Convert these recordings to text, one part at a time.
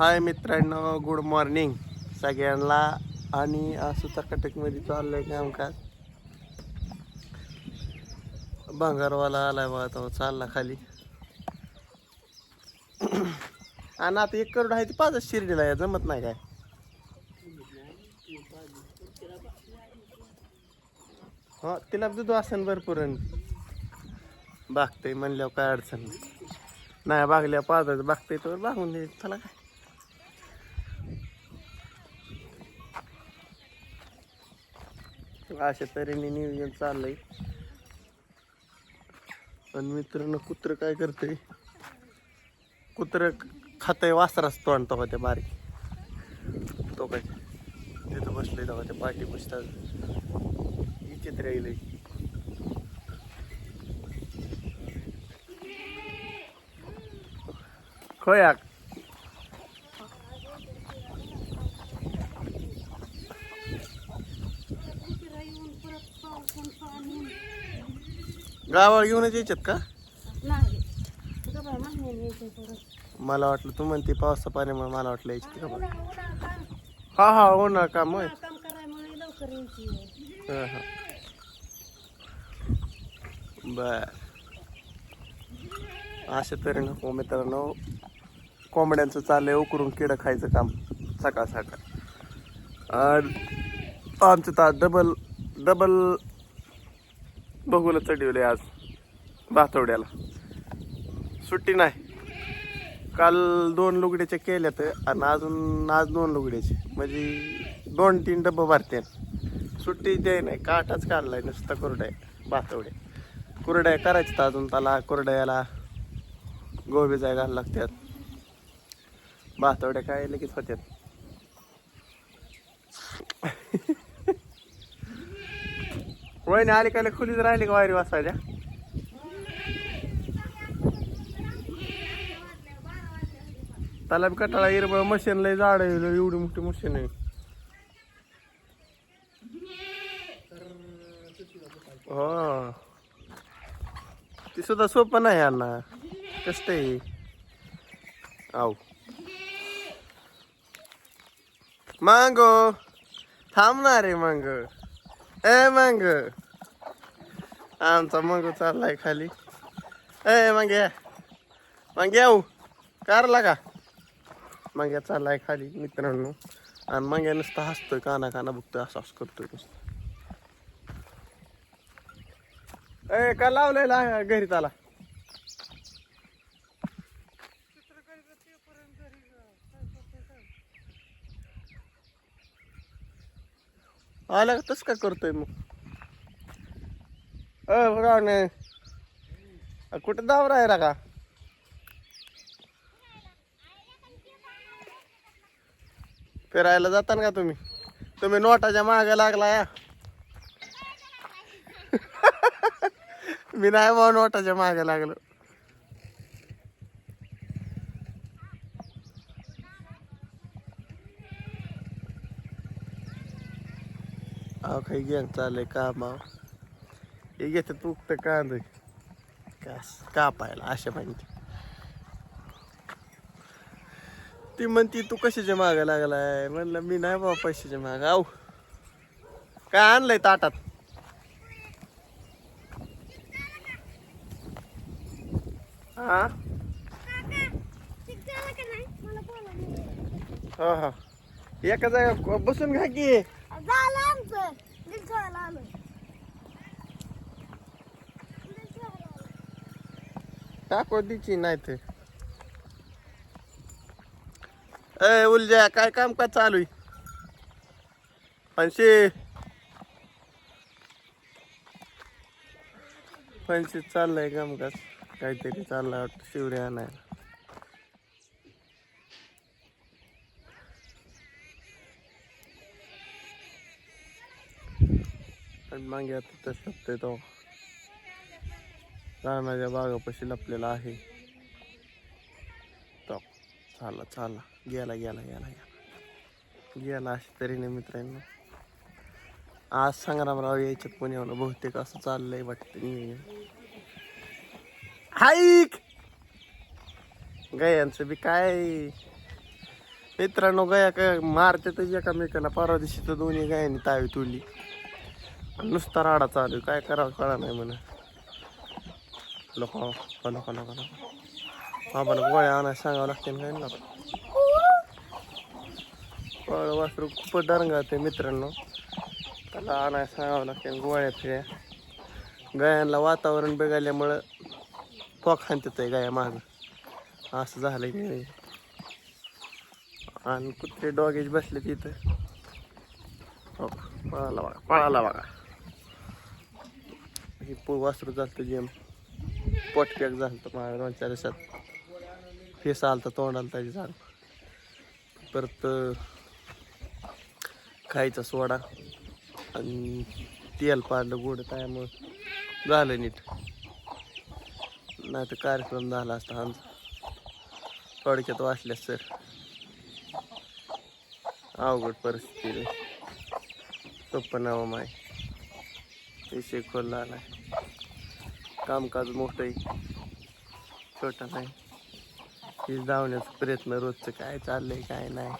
हाय मित्रांनो good morning सगळ्यांना. आणि सुतार कटकमध्ये चाललं आहे काम कामकाज. भंगारवाला आलाय बघा तो चालला खाली. आणि आता एक करोड आहे ती पाचच शिर्डीला आहे जमत नाही काय? हा तिला दूध असेल भरपूर बागते म्हणल्यावर काय अडचण नाही. नाही बागल्या पाच बागते तर बागून दे. त्याला काय? अशा तऱ्हेने नियोजन चाललंय. पण मित्रांनो कुत्र काय करते कुत्र खातंय वासराच तोंड तो त्या बारीक. तो काय तिथं बसले तेव्हा त्या पाठी बसतात विचित्र येईल खोयाक गावाला घेऊनच यायच्यात का? नाही. तुझं बाय महिन्याने यायचं परत मला वाटलं तू म्हणते पावसा पाण्यामुळे मला वाटलं यायची का बा. उन्हा उन्हा काम. हा हा हो ना काम होय. काम करायमुळे लवकर यायची हा, हा. बर. अशा तऱ्हेनं हो मित्रांनो कोंबड्यांचं चाललंय उकरून किडं खायचं काम सकाळ सकाळ आणि आमचं तर डबल डबल बघूला चढवले आज भातवड्याला. सुट्टी नाही. काल दोन लुगड्याच्या केल्यात आणि अजून आज दोन लुगड्याचे. म्हणजे दोन तीन डब्बा भरते सुट्टी द्याय नाही काटाच काढलाय नुसता कुरड्या भातवड्या. कुरड्या करायच्या तर अजून त्याला कुरड्याला गोबी जाय घालायला लागतात भातवड्या काय लगेच होत्यात. वहिनी आली काय खुलीच राहिली का वायरी वाचायला त्याला बी कटाळा येईल मशीन लय झाड एवढी मोठी मशीन आहे. हो. ती सुद्धा सोपं नाही यांना कष्ट आहे आव मांगो. थांबणार रे मांग. ए मांग. आमचा मग चाललाय खाली. ए मांग्या. मांग्या येऊ हो. कारला का? मांग्या चाललाय खाली मित्रांनो. आणि मांग्या नुसतं हसतोय काना काना बघतोय असं असं करतोय नुसतं. ए का लावलेला घरी त्याला आला का? तस का करतोय मग? अ कुठं दावर आहे का फिरायला जाता का तुम्ही तुम्ही नोटाच्या मागे लागला या मी नाही बा नोटाच्या मागे लागलो अहो काही गॅंग चाललंय काम अहो. हे घेते तुकत कांद. कास कापायला अशा पाहिजे ती म्हणती तू कशाच्या मागे लागलाय? म्हणलं मी नाही बाबा पैशाच्या मागे. आऊ. काय आणलंय ताटात? हा हा हा. एका जागा बसून घा की. झालं आमचं. दिवसाला दिची नाही ते. ए उलजा काय काम का चालू आहे? फनशी फणशी चाललंय कामकाज काहीतरी चाललंय वाटतं शिवड्या आणायला. मागे आता तसं तो. रानाच्या बागापाशी लपलेला आहे. तो. चाला चाला. गेला गेला गेला गेला. गेला अशा तऱ्हेने मित्रांनो. आज संग्रामराव यायच्यात पुण्याला बहुतेक असं चाललंय वाटतं हाईक! गयांचं बी काय? मित्रांनो गया काय मारते तर एकामेकाला. परवा दिवशी तर दोन्ही गायांनी तावी तुली नुसता राडा चालू आहे. काय करावं कळा नाही म्हणा. लोक लोक नको नको आम्हाला गोळ्या आणायला सांगावं लागते काय ना फळ वासरू खूपच डरंगाते मित्रांनो त्याला आणायला सांगावं लागते गोळ्या फिऱ्या गायांना वातावरण बिघडल्यामुळं फोक आहे गाया माग असं झालंय की आणि कुत्रे डॉगेज बसले तिथं हो पळाला बघा पळाला बघा हे पो वासरू चालतं जेम पोटपॅक झालं तर माझ्या दोन चार दिवसात. फेस आलं तर तोंड आलं त्याची झालं परत खायचा सोडा आणि तेल पाडलं गोड त्यामुळं झालं नीट. नाही तर कार्यक्रम झाला असता आमचा. थोडक्यात वाचल्यास सर अवघड परिस्थिती तो पण नाव माय विषय खोलला आहे कामकाज मोठं आहे छोटा नाही. हे धावण्याचा प्रयत्न रोजचं काय चाललंय काय नाही.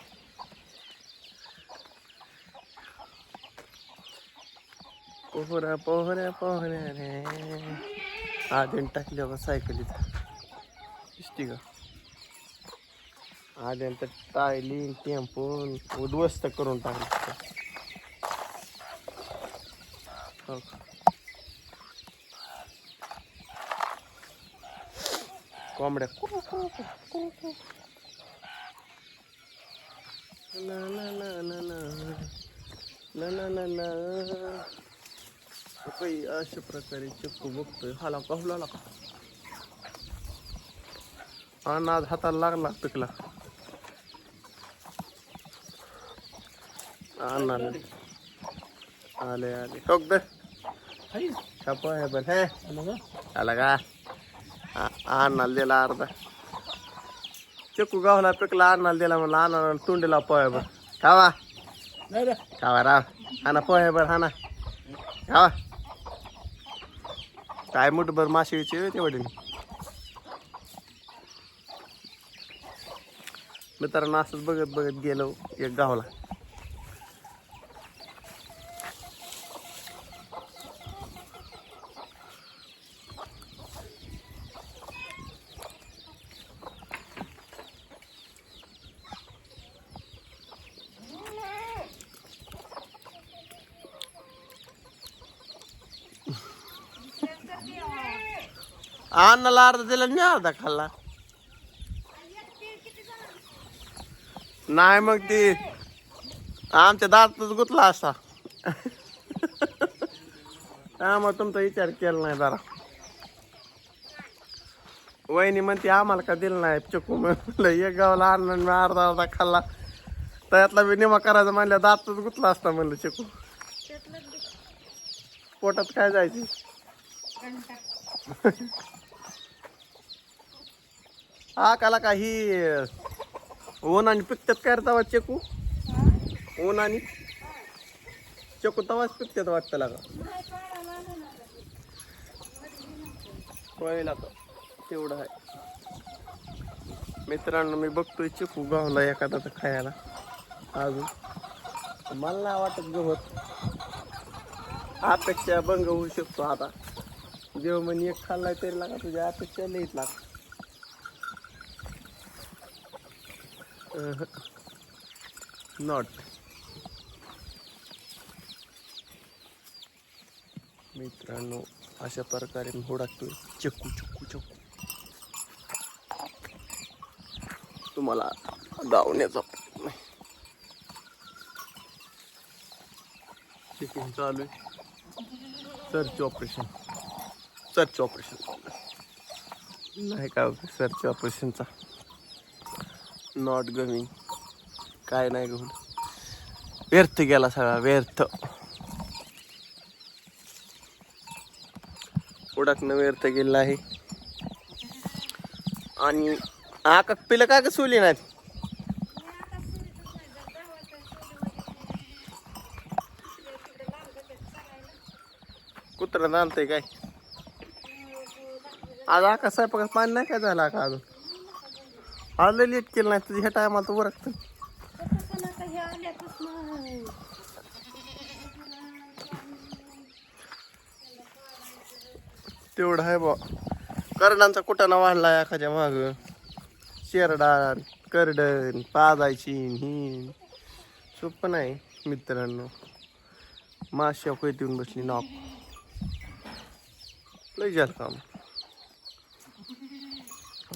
पोहऱ्या पोहऱ्या पोहऱ्या रे. आधीन टाकल्या बा सायकलीत. दिसती का तर टायली टेम्पून उद्ध्वस्त करून टाकलं. हो का? कोंबड्या. काही अशा प्रकारे चक्कू बघतोय. हाला का हुलाला का अनाज हाताला लागला पिकला. आणणार आले. आले टोक दे छापा आहे पण हे. आला का? आणणार दिला अर्धा. चक्कू गावला पिकला आणणार दिला म्हणलं आणणार तोंडीला पोहे बर खावा. खावा राव. हाना पोहे बर हाना खावा. काय मुठभर माशीचे तेवढे मित्रांनो असंच बघत बघत गेलो एक गावला. अन्नाला अर्धा दिला मी अर्धा खाल्ला. नाही मग ती आमच्या दातच गुतला असा. त्यामुळे तुमचा विचार केला नाही जरा. वहिनी म्हणते आम्हाला का दिलं नाही चकू म्हणलं. एक गावला आणलं मी अर्धा अर्धा खाल्ला. त्यातला बी निमा करायचा म्हणल्या दातच गुतला असता म्हणलं चिकू. पोटात काय जायची? हा काला काही ऊन आणि पिकतात काय तवा चेकू? ऊन आणि चेकू तवाच पिकतात वाटतं लागा. पहिला तर तेवढं आहे. मित्रांनो मी बघतोय चिकू गावला एखादा खायला. अजून. मला नाही वाटत गवत अपेक्षा भंग होऊ शकतो आता. जेव्हा म्हणे एक खाल्लाय तरी लागा तुझ्या अपेक्षा लईत लाग. नॉट मित्रांनो अशा प्रकारे मी हुडाकतोय. चक्कू चक्कू चक्कू तुम्हाला धावण्याचा चेकिंग चालू आहे. सर्च ऑपरेशन सर्च ऑपरेशन नाही का? सर्च ऑपरेशनचा नॉट गमिंग काय नाही घेऊन. व्यर्थ गेला सगळा व्यर्थ. उडकणं व्यर्थ गेलेला आहे. आणि आक पिलं का का सोली नाहीत कुत्रा आणतंय काय? आज आकाश स्वयंपाकात पाणी नाही काय झालं का अजून? आलं लेट केलं नाही तुझ्या ह्या टायमाला तर उरकतं तेवढं आहे बा करडांचा कुटाणा वाढला एखाद्या माग. शेरडान करडन पाजायची ही सोपं नाही मित्रांनो. माश्या कोयत येऊन बसली नॉक लय झालं काम.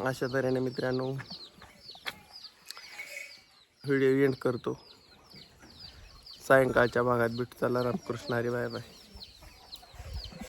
अशा तऱ्हेने मित्रांनो व्हिडिओ एंड करतो. सायंकाळच्या भागात भेटू. चला रामकृष्ण हरी बाय बाय.